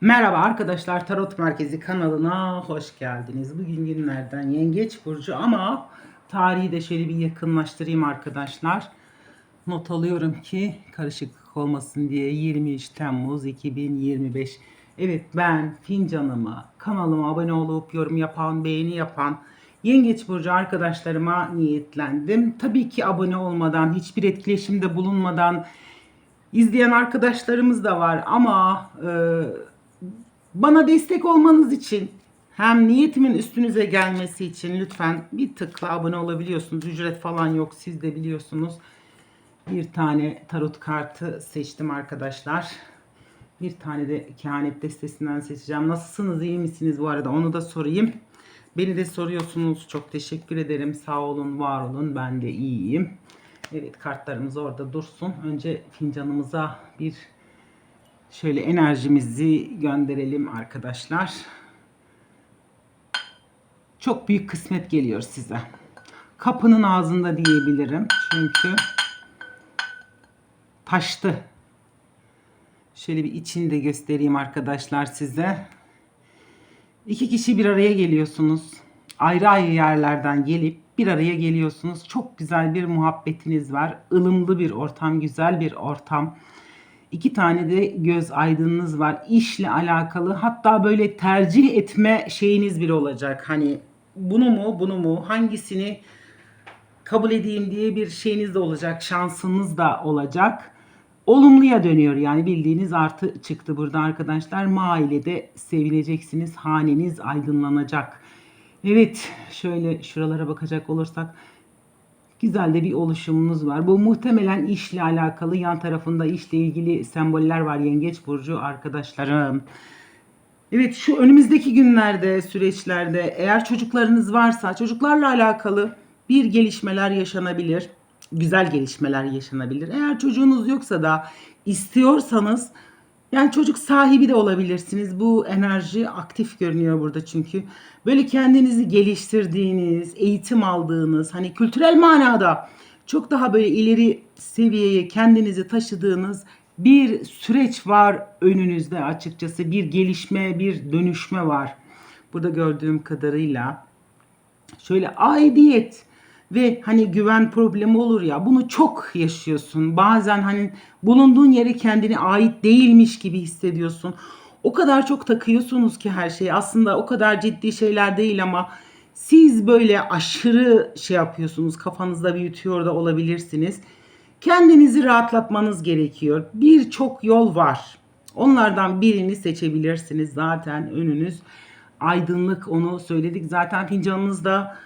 Merhaba arkadaşlar Tarot Merkezi kanalına hoş geldiniz. Bugün günlerden Yengeç Burcu ama tarihi de şöyle bir yakınlaştırayım arkadaşlar. Not alıyorum ki karışıklık olmasın diye 23 Temmuz 2025. Evet ben fincanımı kanalıma abone olup yorum yapan, beğeni yapan Yengeç Burcu arkadaşlarıma niyetlendim. Tabii ki abone olmadan, hiçbir etkileşimde bulunmadan izleyen arkadaşlarımız da var ama e, bana destek olmanız için hem niyetimin üstünüze gelmesi için lütfen bir tıkla abone olabiliyorsunuz. Ücret falan yok siz de biliyorsunuz. Bir tane tarot kartı seçtim arkadaşlar. Bir tane de kehanet destesinden seçeceğim. Nasılsınız iyi misiniz bu arada onu da sorayım. Beni de soruyorsunuz. Çok teşekkür ederim. Sağ olun, var olun. Ben de iyiyim. Evet kartlarımız orada dursun. Önce fincanımıza bir şöyle enerjimizi gönderelim arkadaşlar. Çok büyük kısmet geliyor size. Kapının ağzında diyebilirim. Çünkü taştı. Şöyle bir içini de göstereyim arkadaşlar size. İki kişi bir araya geliyorsunuz. Ayrı ayrı yerlerden gelip bir araya geliyorsunuz. Çok güzel bir muhabbetiniz var. ılımlı bir ortam, güzel bir ortam. İki tane de göz aydınınız var. İşle alakalı hatta böyle tercih etme şeyiniz bir olacak. Hani bunu mu bunu mu hangisini kabul edeyim diye bir şeyiniz de olacak. Şansınız da olacak. Olumluya dönüyor yani bildiğiniz artı çıktı burada arkadaşlar. Mailede sevineceksiniz. Haneniz aydınlanacak. Evet şöyle şuralara bakacak olursak güzel de bir oluşumunuz var. Bu muhtemelen işle alakalı yan tarafında işle ilgili semboller var Yengeç Burcu arkadaşlarım. Evet şu önümüzdeki günlerde süreçlerde eğer çocuklarınız varsa çocuklarla alakalı bir gelişmeler yaşanabilir. Güzel gelişmeler yaşanabilir. Eğer çocuğunuz yoksa da istiyorsanız yani çocuk sahibi de olabilirsiniz. Bu enerji aktif görünüyor burada çünkü. Böyle kendinizi geliştirdiğiniz, eğitim aldığınız, hani kültürel manada çok daha böyle ileri seviyeye kendinizi taşıdığınız bir süreç var önünüzde açıkçası. Bir gelişme, bir dönüşme var. Burada gördüğüm kadarıyla şöyle aidiyet ve hani güven problemi olur ya bunu çok yaşıyorsun. Bazen hani bulunduğun yere kendini ait değilmiş gibi hissediyorsun. O kadar çok takıyorsunuz ki her şeyi. Aslında o kadar ciddi şeyler değil ama siz böyle aşırı şey yapıyorsunuz. Kafanızda büyütüyor da olabilirsiniz. Kendinizi rahatlatmanız gerekiyor. Birçok yol var. Onlardan birini seçebilirsiniz. Zaten önünüz aydınlık onu söyledik. Zaten fincanınızda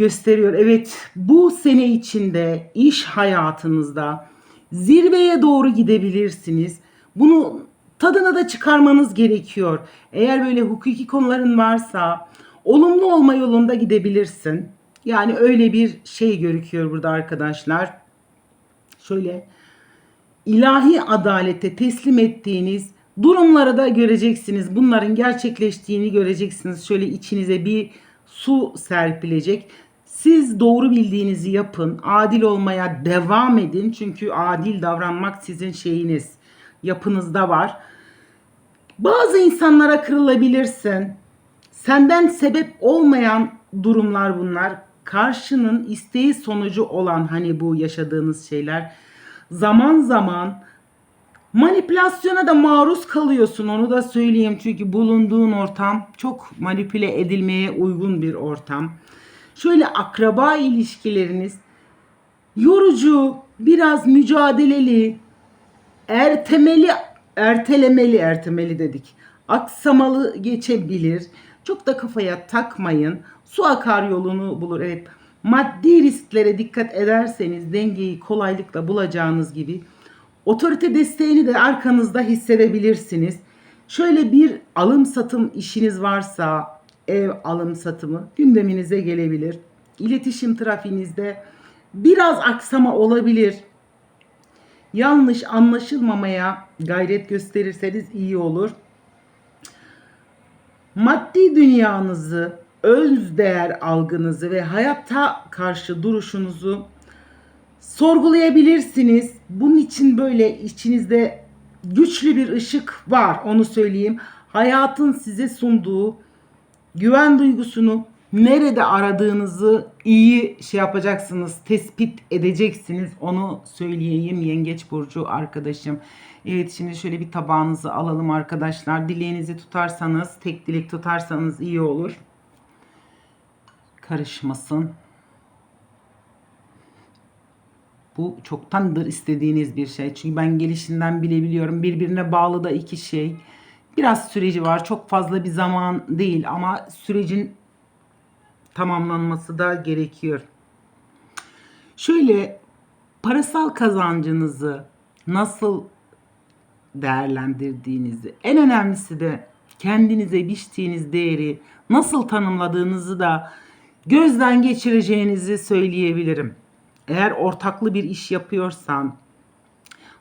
gösteriyor. Evet bu sene içinde iş hayatınızda zirveye doğru gidebilirsiniz. Bunu tadına da çıkarmanız gerekiyor. Eğer böyle hukuki konuların varsa olumlu olma yolunda gidebilirsin. Yani öyle bir şey görüküyor burada arkadaşlar. Şöyle ilahi adalete teslim ettiğiniz durumları da göreceksiniz. Bunların gerçekleştiğini göreceksiniz. Şöyle içinize bir su serpilecek. Siz doğru bildiğinizi yapın. Adil olmaya devam edin. Çünkü adil davranmak sizin şeyiniz. Yapınızda var. Bazı insanlara kırılabilirsin. Senden sebep olmayan durumlar bunlar. Karşının isteği sonucu olan hani bu yaşadığınız şeyler zaman zaman manipülasyona da maruz kalıyorsun onu da söyleyeyim çünkü bulunduğun ortam çok manipüle edilmeye uygun bir ortam. Şöyle akraba ilişkileriniz yorucu, biraz mücadeleli, ertemeli, ertelemeli, ertemeli dedik. Aksamalı geçebilir. Çok da kafaya takmayın. Su akar yolunu bulur. Evet. Maddi risklere dikkat ederseniz dengeyi kolaylıkla bulacağınız gibi otorite desteğini de arkanızda hissedebilirsiniz. Şöyle bir alım satım işiniz varsa ev alım satımı gündeminize gelebilir. İletişim trafiğinizde biraz aksama olabilir. Yanlış anlaşılmamaya gayret gösterirseniz iyi olur. Maddi dünyanızı, öz değer algınızı ve hayatta karşı duruşunuzu sorgulayabilirsiniz. Bunun için böyle içinizde güçlü bir ışık var onu söyleyeyim. Hayatın size sunduğu güven duygusunu nerede aradığınızı iyi şey yapacaksınız, tespit edeceksiniz. Onu söyleyeyim Yengeç burcu arkadaşım. Evet şimdi şöyle bir tabağınızı alalım arkadaşlar. Dileğinizi tutarsanız, tek dilek tutarsanız iyi olur. Karışmasın. Bu çoktandır istediğiniz bir şey. Çünkü ben gelişinden bile biliyorum. Birbirine bağlı da iki şey. Biraz süreci var. Çok fazla bir zaman değil ama sürecin tamamlanması da gerekiyor. Şöyle parasal kazancınızı nasıl değerlendirdiğinizi, en önemlisi de kendinize biçtiğiniz değeri nasıl tanımladığınızı da gözden geçireceğinizi söyleyebilirim. Eğer ortaklı bir iş yapıyorsan,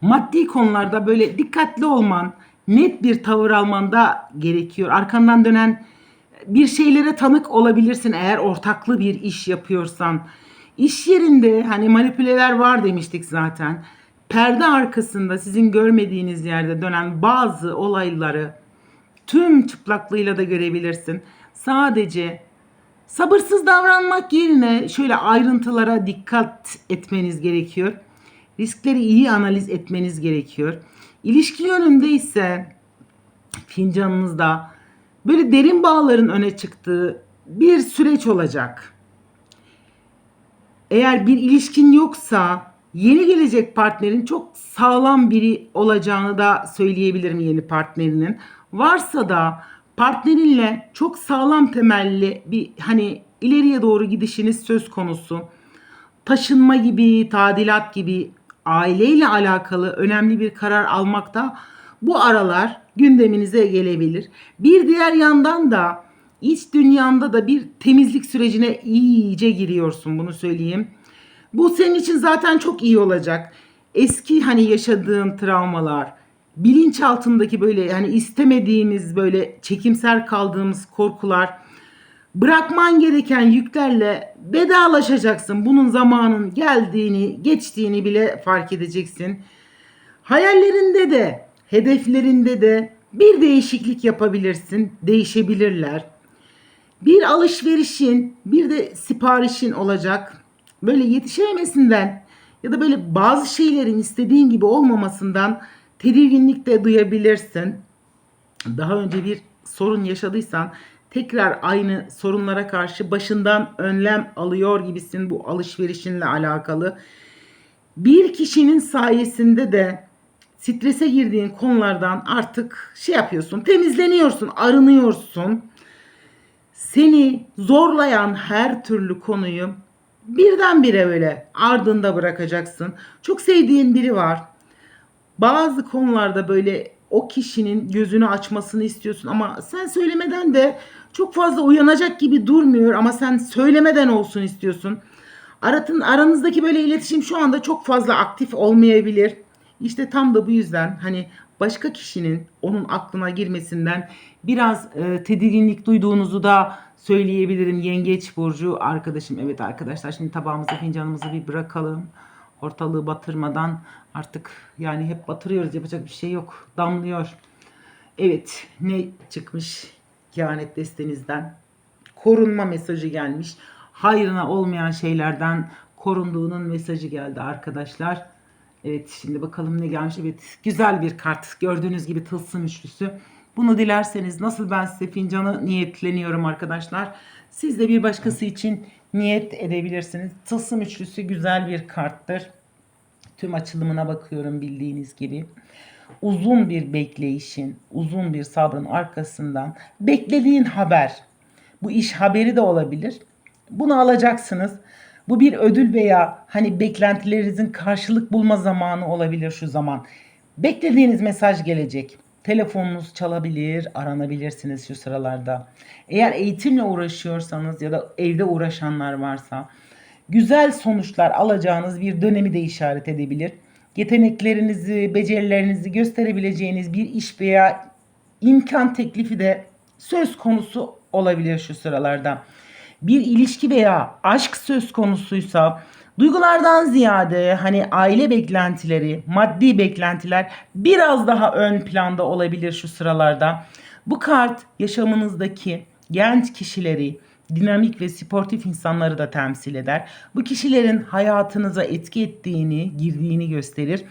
maddi konularda böyle dikkatli olman, net bir tavır alman da gerekiyor. Arkandan dönen bir şeylere tanık olabilirsin eğer ortaklı bir iş yapıyorsan. İş yerinde hani manipüleler var demiştik zaten. Perde arkasında sizin görmediğiniz yerde dönen bazı olayları tüm çıplaklığıyla da görebilirsin. Sadece sabırsız davranmak yerine şöyle ayrıntılara dikkat etmeniz gerekiyor. Riskleri iyi analiz etmeniz gerekiyor. İlişki yönünde ise fincanınızda böyle derin bağların öne çıktığı bir süreç olacak. Eğer bir ilişkin yoksa yeni gelecek partnerin çok sağlam biri olacağını da söyleyebilirim yeni partnerinin. Varsa da partnerinle çok sağlam temelli bir hani ileriye doğru gidişiniz söz konusu. Taşınma gibi, tadilat gibi aileyle alakalı önemli bir karar almakta bu aralar gündeminize gelebilir. Bir diğer yandan da iç dünyanda da bir temizlik sürecine iyice giriyorsun bunu söyleyeyim. Bu senin için zaten çok iyi olacak. Eski hani yaşadığın travmalar, bilinç altındaki böyle yani istemediğimiz böyle çekimser kaldığımız korkular, bırakman gereken yüklerle vedalaşacaksın. Bunun zamanın geldiğini, geçtiğini bile fark edeceksin. Hayallerinde de, hedeflerinde de bir değişiklik yapabilirsin. Değişebilirler. Bir alışverişin, bir de siparişin olacak. Böyle yetişememesinden ya da böyle bazı şeylerin istediğin gibi olmamasından tedirginlik de duyabilirsin. Daha önce bir sorun yaşadıysan tekrar aynı sorunlara karşı başından önlem alıyor gibisin bu alışverişinle alakalı. Bir kişinin sayesinde de strese girdiğin konulardan artık şey yapıyorsun, temizleniyorsun, arınıyorsun. Seni zorlayan her türlü konuyu birdenbire böyle ardında bırakacaksın. Çok sevdiğin biri var. Bazı konularda böyle o kişinin gözünü açmasını istiyorsun ama sen söylemeden de çok fazla uyanacak gibi durmuyor ama sen söylemeden olsun istiyorsun. Aratın aranızdaki böyle iletişim şu anda çok fazla aktif olmayabilir. İşte tam da bu yüzden hani başka kişinin onun aklına girmesinden biraz e, tedirginlik duyduğunuzu da söyleyebilirim. Yengeç burcu arkadaşım. Evet arkadaşlar şimdi tabağımızı fincanımızı bir bırakalım. Ortalığı batırmadan artık yani hep batırıyoruz yapacak bir şey yok. Damlıyor. Evet ne çıkmış kehanet destenizden? Korunma mesajı gelmiş. Hayrına olmayan şeylerden korunduğunun mesajı geldi arkadaşlar. Evet şimdi bakalım ne gelmiş. Evet güzel bir kart. Gördüğünüz gibi tılsım üçlüsü. Bunu dilerseniz nasıl ben size fincanı niyetleniyorum arkadaşlar. Siz de bir başkası için niyet edebilirsiniz. Tılsım üçlüsü güzel bir karttır. Tüm açılımına bakıyorum bildiğiniz gibi. Uzun bir bekleyişin, uzun bir sabrın arkasından beklediğin haber. Bu iş haberi de olabilir. Bunu alacaksınız. Bu bir ödül veya hani beklentilerinizin karşılık bulma zamanı olabilir şu zaman. Beklediğiniz mesaj gelecek. Telefonunuz çalabilir, aranabilirsiniz şu sıralarda. Eğer eğitimle uğraşıyorsanız ya da evde uğraşanlar varsa güzel sonuçlar alacağınız bir dönemi de işaret edebilir. Yeteneklerinizi, becerilerinizi gösterebileceğiniz bir iş veya imkan teklifi de söz konusu olabilir şu sıralarda. Bir ilişki veya aşk söz konusuysa Duygulardan ziyade hani aile beklentileri, maddi beklentiler biraz daha ön planda olabilir şu sıralarda. Bu kart yaşamınızdaki genç kişileri, dinamik ve sportif insanları da temsil eder. Bu kişilerin hayatınıza etki ettiğini, girdiğini gösterir.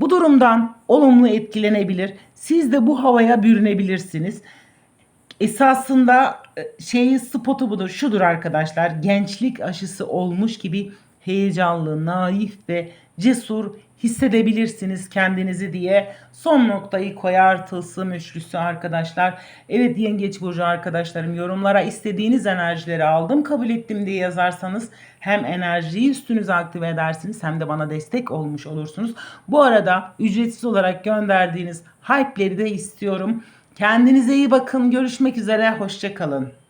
Bu durumdan olumlu etkilenebilir. Siz de bu havaya bürünebilirsiniz. Esasında e, şeyi spotu budur. Şudur arkadaşlar. Gençlik aşısı olmuş gibi heyecanlı, naif ve cesur hissedebilirsiniz kendinizi diye son noktayı koyar tılsım üçlüsü arkadaşlar. Evet yengeç burcu arkadaşlarım yorumlara istediğiniz enerjileri aldım kabul ettim diye yazarsanız hem enerjiyi üstünüze aktive edersiniz hem de bana destek olmuş olursunuz. Bu arada ücretsiz olarak gönderdiğiniz hype'leri de istiyorum. Kendinize iyi bakın. Görüşmek üzere. Hoşçakalın.